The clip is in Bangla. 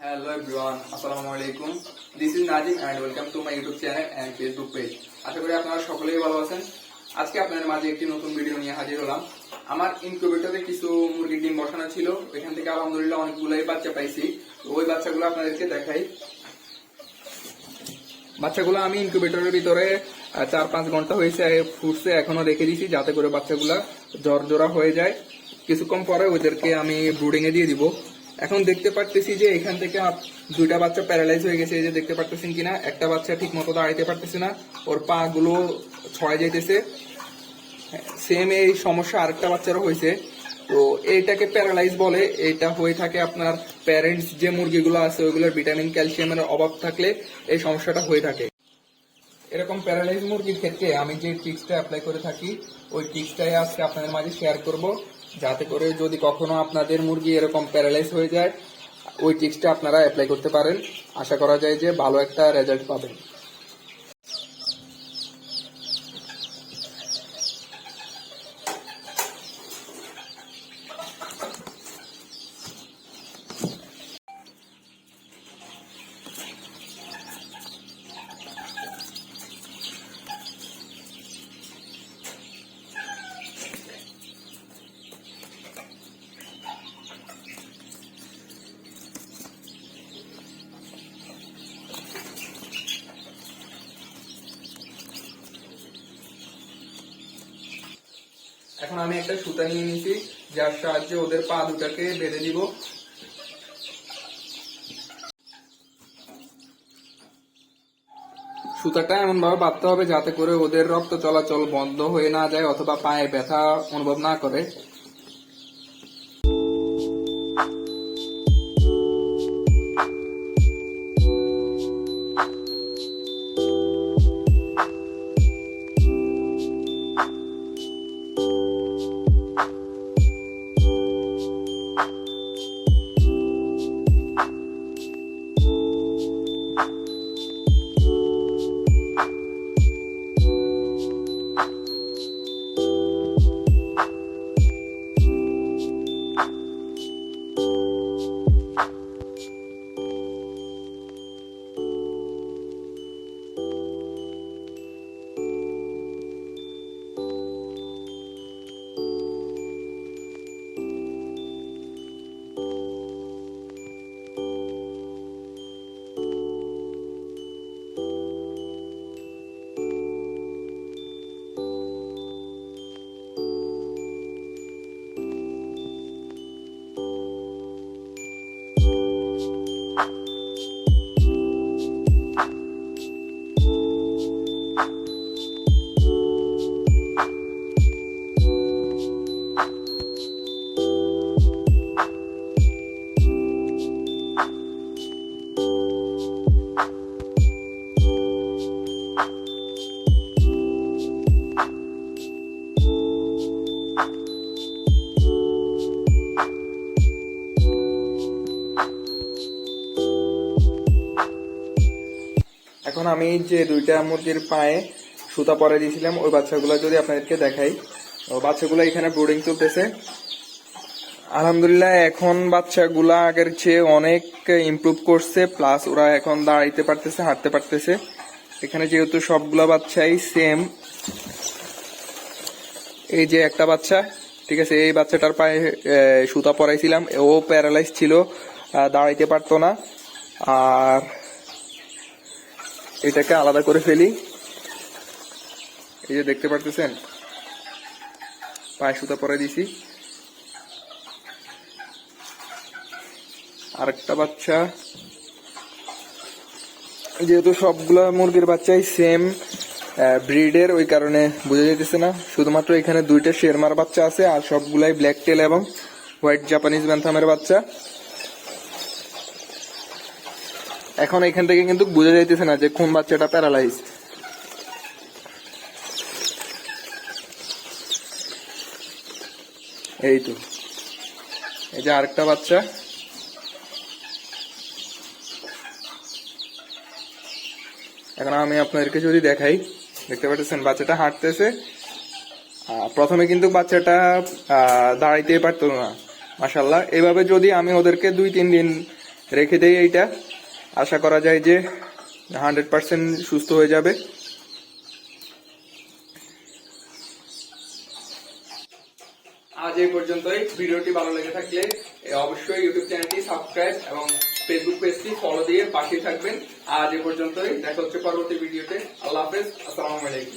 Hello everyone, Assalamu alaikum. This is Najim and welcome to my YouTube channel and Facebook page. আশা করি আপনারা সকলেই ভালো আছেন। আজকে আপনাদের মাঝে একটি নতুন ভিডিও নিয়ে হাজির হলাম। আমার ইনকিউবেটরে কিছু মুরগির ডিম বসানো ছিল। ওইখান থেকে আলহামদুলিল্লাহ অনেকগুলোই বাচ্চা পাইছি। ওই বাচ্চাগুলো আপনাদেরকে দেখাই। বাচ্চাগুলো আমি ইনকিউবেটরের ভিতরে চার পাঁচ ঘণ্টা হয়েছে ফুটছে এখনও রেখে দিয়েছি যাতে করে বাচ্চাগুলা জ্বর জোড়া হয়ে যায়। কিছুক্ষণ পরে ওদেরকে আমি ব্রুডিং এ দিয়ে দিব। এখন দেখতে পারতেছি যে এখান থেকে দুইটা বাচ্চা প্যারালাইজ হয়ে গেছে, এই যে দেখতে পারতেছেন কিনা? একটা বাচ্চা ঠিক মতো দাঁড়াইতে পারতেছে না, ওর পা গুলো ছড়াই যাইতেছে। সেম এই সমস্যা আরেকটা বাচ্চারও হয়েছে। তো এইটাকে প্যারালাইজ বলে, এটা হয়ে থাকে আপনার প্যারেন্টস যে মুরগিগুলো আছে, ওইগুলোর ভিটামিন ক্যালসিয়ামের অভাব থাকলে এই সমস্যাটা হয়ে থাকে। এরকম প্যারালাইজ মুরগির ক্ষেত্রে আমি যে টিক্সটা অ্যাপ্লাই করে থাকি, ওই টিক্সটাই আজকে আপনাদের মাঝে শেয়ার করব। যাতে করে যদি কখনো আপনাদের মুরগি এরকম প্যারালাইজ হয়ে যায়, ওই টিক্সটা আপনারা অ্যাপ্লাই করতে পারেন। আশা করা যায় যে ভালো একটা রেজাল্ট পাবেন। এখন আমি একটা সুতা নিয়ে নিছি, যার সাহায্যে ওদের পা দুটাকে বেঁধে দিব। সুতাটা এমন ভাবে বাঁধতে হবে যাতে করে ওদের রক্ত চলাচল বন্ধ হয়ে না যায় অথবা পায়ে ব্যথা অনুভব না করে। এখন আমি যে দুইটা মুরগির পায়ে সুতা পরে দিয়েছিলাম, ওই বাচ্চাগুলো যদি আপনাদেরকে দেখাই। বাচ্চাগুলো এখানে ব্রুডিং চলতেছে আলহামদুলিল্লাহ, এখন বাচ্চাগুলা আগের চেয়ে অনেক ইমপ্রুভ করছে প্লাস ওরা এখন দাঁড়াইতে পারতেছে, হাঁটতে পারতেছে। এখানে যেহেতু সবগুলা বাচ্চাই সেম এই যে একটা বাচ্চা, ঠিক আছে, এই বাচ্চাটার পায়ে সুতা পরাইছিলাম, ও প্যারালাইজ ছিল দাঁড়াইতে পারতো না। আর এটাকে আলাদা করে ফেলি। এই যে দেখতে পারতেছেন পায়ে সুতা পরে দিছি। আরেকটা বাচ্চা। যেহেতু সবগুলা মুরগির বাচ্চাই সেম ব্রিডের ওই কারণে বোঝা যেতেছে না। শুধুমাত্র এখানে দুইটা শেরমার বাচ্চা আছে আর সবগুলাই ব্ল্যাক টেল এবং হোয়াইট জাপানিজ ব্যান্থামের বাচ্চা। এখন এখান থেকে কিন্তু বোঝা যাইতেছে না যে কোন বাচ্চাটা প্যারালাইজ এই তো। এই যে আরেকটা বাচ্চা। এখন আমি আপনাদেরকে যদি দেখাই দেখতে পাচ্ছেন বাচ্চাটা হাঁটতেছে। প্রথমে কিন্তু বাচ্চাটা আহ, দাঁড়াইতেই পারতো না মাসাল্লাহ এভাবে যদি আমি ওদেরকে দুই তিন দিন রেখে দেই এইটা আশা করা যায় যে হান্ড্রেড পার্সেন্ট সুস্থ হয়ে যাবে। আজ এই পর্যন্তই। ভিডিওটি ভালো লেগে থাকলে অবশ্যই ইউটিউব চ্যানেলটি সাবস্ক্রাইব এবং ফেসবুক পেজটি ফলো দিয়ে পাশে থাকবেন। আজ এই পর্যন্তই। দেখা হচ্ছে পরবর্তী ভিডিওতে। আল্লাহ হাফেজ। আসসালামু আলাইকুম।